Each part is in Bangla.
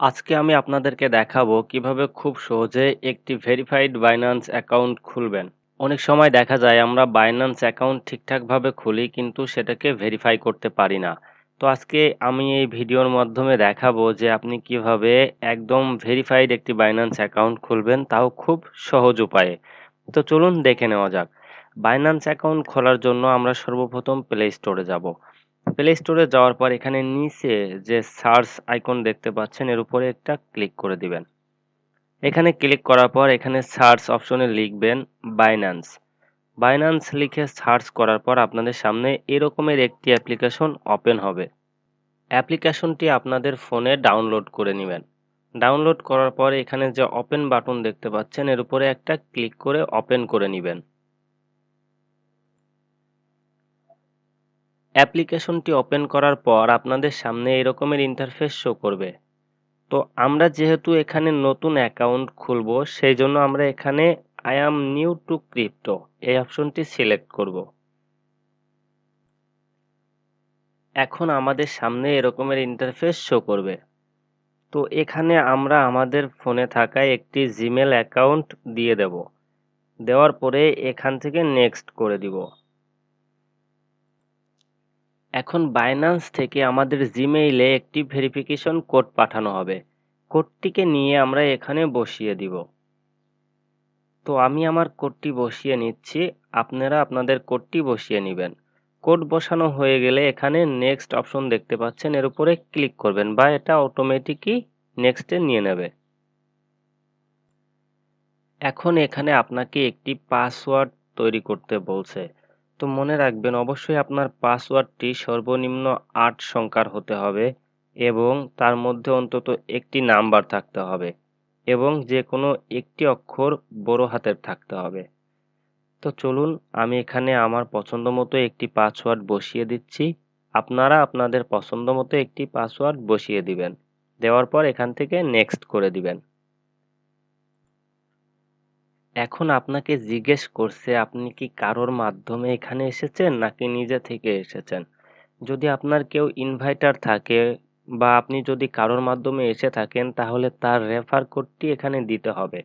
আজকে আমি আপনাদেরকে দেখাবো কীভাবে খুব সহজে একটি ভেরিফাইড বাইন্যান্স অ্যাকাউন্ট খুলবেন। অনেক সময় দেখা যায় আমরা বাইন্যান্স অ্যাকাউন্ট ঠিকঠাকভাবে খুলি কিন্তু সেটাকে ভেরিফাই করতে পারি না। তো আজকে আমি এই ভিডিওর মাধ্যমে দেখাবো যে আপনি কীভাবে একদম ভেরিফাইড একটি বাইন্যান্স অ্যাকাউন্ট খুলবেন তাও খুব সহজ উপায়ে। তো চলুন দেখে নেওয়া যাক। বাইন্যান্স অ্যাকাউন্ট খোলার জন্য আমরা সর্বপ্রথম প্লে স্টোরে যাব। প্লে স্টোরে যাওয়ার পর এখানে নিচে যে সার্চ আইকন দেখতে পাচ্ছেন, এর উপরে একটা ক্লিক করে দিবেন। এখানে ক্লিক করার পর এখানে সার্চ অপশনে লিখবেন বাইন্যান্স বাইন্যান্স লিখে সার্চ করার পর আপনাদের সামনে এরকমের একটি অ্যাপ্লিকেশন ওপেন হবে। অ্যাপ্লিকেশনটি আপনাদের ফোনে ডাউনলোড করে নেবেন। ডাউনলোড করার পর এখানে যে ওপেন বাটন দেখতে পাচ্ছেন, এর উপরে একটা ক্লিক করে ওপেন করে নেবেন। অ্যাপ্লিকেশনটি ওপেন করার পর আপনাদের সামনে এরকমের ইন্টারফেস শো করবে। তো আমরা যেহেতু এখানে নতুন অ্যাকাউন্ট খুলব সেই জন্য আমরা এখানে I am new to crypto এই অপশনটি সিলেক্ট করব। এখন আমাদের সামনে এরকমের ইন্টারফেস শো করবে। তো এখানে আমরা আমাদের ফোনে থাকা একটি জিমেল অ্যাকাউন্ট দিয়ে দেব। দেওয়ার পরে এখান থেকে নেক্সট করে দিব। এখন বাইন্যান্স থেকে আমাদের জিমেইলে একটি ভেরিফিকেশন কোড পাঠানো হবে। কোডটিকে নিয়ে আমরা এখানে বসিয়ে দিব। তো আমি আমার কোডটি বসিয়ে নিচ্ছি। আপনারা আপনাদের কোডটি বসিয়ে নেবেন। কোড বসানো হয়ে গেলে এখানে নেক্সট অপশন দেখতে পাচ্ছেন। এর উপরে ক্লিক করবেন বা এটা অটোমেটিকই নেক্সটে নিয়ে নেবে। এখন এখানে আপনাকে একটি পাসওয়ার্ড তৈরি করতে বলছে। তো মনে রাখবেন, অবশ্যই আপনার পাসওয়ার্ডটি সর্বনিম্ন আট সংখ্যার হতে হবে এবং তার মধ্যে অন্তত একটি নাম্বার থাকতে হবে এবং যে কোনো একটি অক্ষর বড় হাতের থাকতে হবে। তো চলুন, আমি এখানে আমার পছন্দ মতো একটি পাসওয়ার্ড বসিয়ে দিচ্ছি। আপনারা আপনাদের পছন্দ মতো একটি পাসওয়ার্ড বসিয়ে দিবেন। দেওয়ার পর এখান থেকে নেক্সট করে দিবেন। এখন আপনাকে জিজ্ঞেস করছে, আপনি কি কারোর মাধ্যমে এখানে এসেছেন নাকি নিজে থেকে এসেছেন? যদি আপনার কেউ ইনভাইটার থাকে বা আপনি যদি কারোর মাধ্যমে এসে থাকেন, তাহলে তার রেফার কোডটি এখানে দিতে হবে।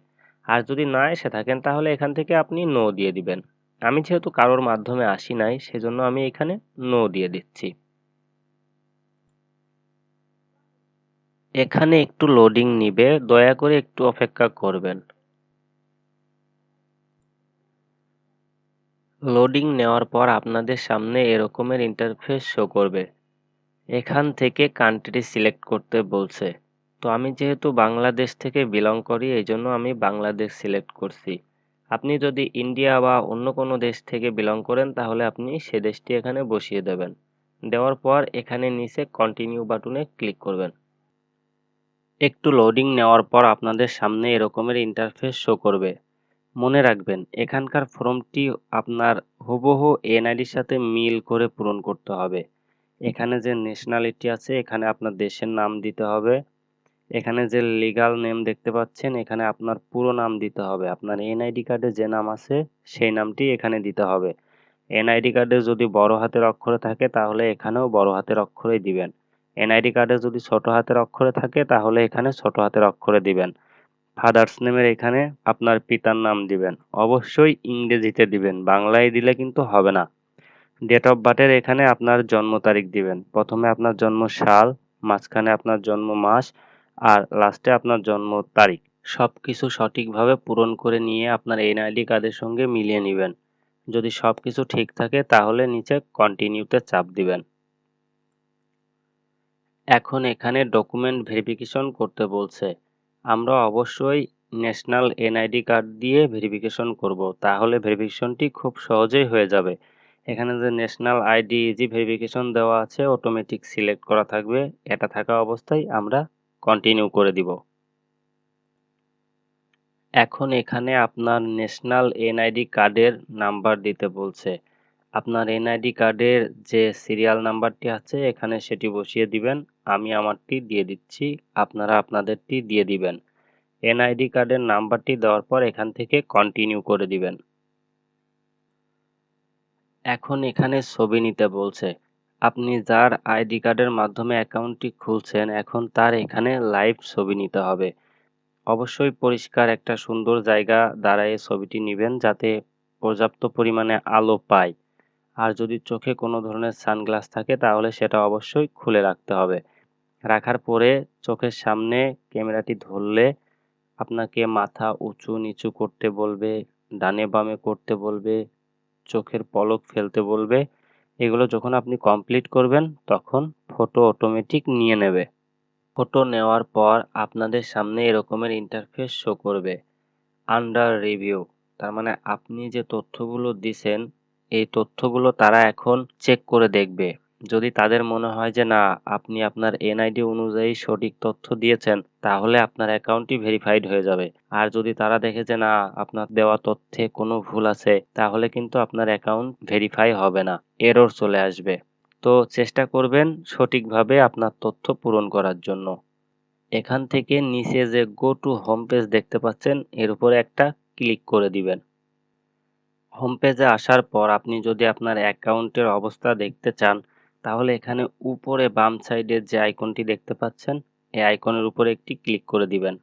আর যদি না এসে থাকেন, তাহলে এখান থেকে আপনি নো দিয়ে দিবেন। আমি যেহেতু কারোর মাধ্যমে আসি নাই, সেজন্য আমি এখানে নো দিয়ে দিচ্ছি। এখানে একটু লোডিং নিবে, দয়া করে একটু অপেক্ষা করবেন। লোডিং নেওয়ার পর আপনাদের সামনে এরকমের ইন্টারফেস শো করবে। এখান থেকে কান্ট্রি সিলেক্ট করতে বলছে। তো আমি যেহেতু বাংলাদেশ থেকে বিলং করি এই জন্য আমি বাংলাদেশ সিলেক্ট করছি। আপনি যদি ইন্ডিয়া বা অন্য কোনো দেশ থেকে বিলং করেন, তাহলে আপনি সে দেশটি এখানে বসিয়ে দেবেন। দেওয়ার পর এখানে নিচে কন্টিনিউ বাটনে ক্লিক করবেন। একটু লোডিং নেওয়ার পর আপনাদের সামনে এরকমের ইন্টারফেস শো করবে। মনে রাখবেন, এখানকার ফর্মটি আপনার হুবহু এনআইডির সাথে মিল করে পূরণ করতে হবে। এখানে যে ন্যাশনালিটি আছে, এখানে আপনার দেশের নাম দিতে হবে। এখানে যে লিগাল নেম দেখতে পাচ্ছেন, এখানে আপনার পুরো নাম দিতে হবে। আপনার এনআইডি কার্ডে যে নাম আছে, সেই নামটি এখানে দিতে হবে। এনআইডি কার্ডে যদি বড় হাতের অক্ষরে থাকে, তাহলে এখানেও বড় হাতের অক্ষরেই দিবেন। এনআইডি কার্ডে যদি ছোট হাতের অক্ষরে থাকে, তাহলে এখানে ছোট হাতের অক্ষরে দিবেন। ফাদার্স নেমের এখানে আপনার পিতার নাম দিবেন। অবশ্যই ইংরেজিতে দিবেন, বাংলায় দিলে কিন্তু হবে না। ডেট অফ বার্থের এখানে আপনার জন্ম তারিখ দিবেন। প্রথমে আপনার জন্ম সাল, মাঝখানে আপনার জন্ম মাস, আর লাস্টে আপনার জন্ম তারিখ। সব কিছু সঠিকভাবে পূরণ করে নিয়ে আপনার এনআইডি কার্ডের সঙ্গে মিলিয়ে নেবেন। যদি সব কিছু ঠিক থাকে, তাহলে নিচে কন্টিনিউতে চাপ দিবেন। এখন এখানে ডকুমেন্ট ভেরিফিকেশন করতে বলছে। আমরা অবশ্যই ন্যাশনাল এনআইডি কার্ড দিয়ে ভেরিফিকেশন করব। তাহলে ভেরিফিকেশনটি খুব সহজেই হয়ে যাবে। এখানে যে ন্যাশনাল আইডি ইজি ভেরিফিকেশন দেওয়া আছে অটোমেটিক সিলেক্ট করা থাকবে। এটা থাকা অবস্থায় আমরা কন্টিনিউ করে দিব। এখন এখানে আপনার ন্যাশনাল এনআইডি কার্ডের নাম্বার দিতে বলছে। আপনার এনআইডি কার্ডের যে সিরিয়াল নাম্বারটি আছে, এখানে সেটি বসিয়ে দিবেন। আমি আমারটি দিয়ে দিচ্ছি, আপনারা আপনাদেরটি দিয়ে দিবেন। এনআইডি কার্ডের নাম্বারটি দেওয়ার পর এখান থেকে কন্টিনিউ করে দিবেন। এখন এখানে ছবি নিতে বলছে। আপনি যার আইডি কার্ডের মাধ্যমে অ্যাকাউন্টটি খুলছেন, এখন তার এখানে লাইভ ছবি নিতে হবে। অবশ্যই পরিষ্কার একটা সুন্দর জায়গা দাঁড়ায় ছবিটি নেবেন, যাতে পর্যাপ্ত পরিমাণে আলো পায়। আর যদি চোখে কোনো ধরনের সানগ্লাস থাকে, তাহলে সেটা অবশ্যই খুলে রাখতে হবে। রাখার পরে চোখের সামনে ক্যামেরাটি ধরলে আপনাকে মাথা উঁচু নিচু করতে বলবে, ডানে বামে করতে বলবে, চোখের পলক ফেলতে বলবে। এগুলো যখন আপনি কমপ্লিট করবেন, তখন ফটো অটোমেটিক নিয়ে নেবে। ফটো নেওয়ার পর আপনাদের সামনে এরকমের ইন্টারফেস শো করবে। আন্ডার রিভিউ, তার মানে আপনি যে তথ্যগুলো দিছেন এই তথ্যগুলো তারা এখন চেক করে দেখবে। যদি তাদের মনে হয় যে না, আপনি আপনার এনআইডি অনুযায়ী সঠিক তথ্য দিয়েছেন, তাহলে আপনার অ্যাকাউন্টটি ভেরিফাইড হয়ে যাবে। আর যদি তারা দেখে যে না, আপনার দেওয়া তথ্যে কোনো ভুল আছে, তাহলে কিন্তু আপনার অ্যাকাউন্ট ভেরিফাই হবে না এরর চলে আসবে। তো চেষ্টা করবেন সঠিকভাবে আপনার তথ্য পূরণ করার জন্য। এখান থেকে নিচে যে গো টু হোম পেজ দেখতে পাচ্ছেন, এর উপরে একটা ক্লিক করে দিবেন। হোম পেজে আসার পর আপনি যদি আপনার অ্যাকাউন্টের অবস্থা দেখতে চান, তাহলে এখানে উপরে বাম সাইডে যে আইকনটি দেখতে পাচ্ছেন, এই আইকনের উপরে একটি ক্লিক করে দিবেন।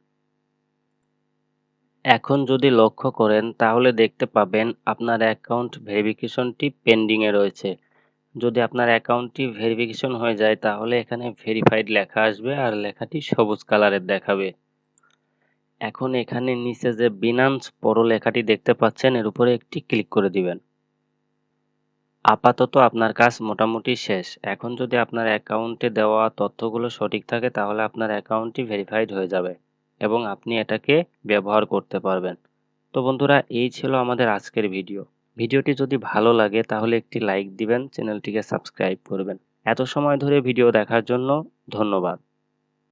এখন যদি লক্ষ্য করেন, তাহলে দেখতে পাবেন আপনার অ্যাকাউন্ট ভেরিফিকেশনটি পেন্ডিংয়ে রয়েছে। যদি আপনার অ্যাকাউন্টটি ভেরিফিকেশন হয়ে যায়, তাহলে এখানে ভেরিফাইড লেখা আসবে আর লেখাটি সবুজ কালারের দেখাবে। এখন এখানে নিচে যে বিনান্স পরো লেখাটি দেখতে পাচ্ছেন, এর উপরে একটি ক্লিক করে দিবেন। আপাতত আপনার কাজ মোটামুটি শেষ। এখন যদি আপনার অ্যাকাউন্টে দেওয়া তথ্যগুলো সঠিক থাকে, তাহলে আপনার অ্যাকাউন্টটি ভেরিফাইড হয়ে যাবে এবং আপনি এটাকে ব্যবহার করতে পারবেন। তো বন্ধুরা, এই ছিল আমাদের আজকের ভিডিও। ভিডিওটি যদি ভালো লাগে, তাহলে একটি লাইক দিবেন, চ্যানেলটিকে সাবস্ক্রাইব করবেন। এত সময় ধরে ভিডিও দেখার জন্য ধন্যবাদ।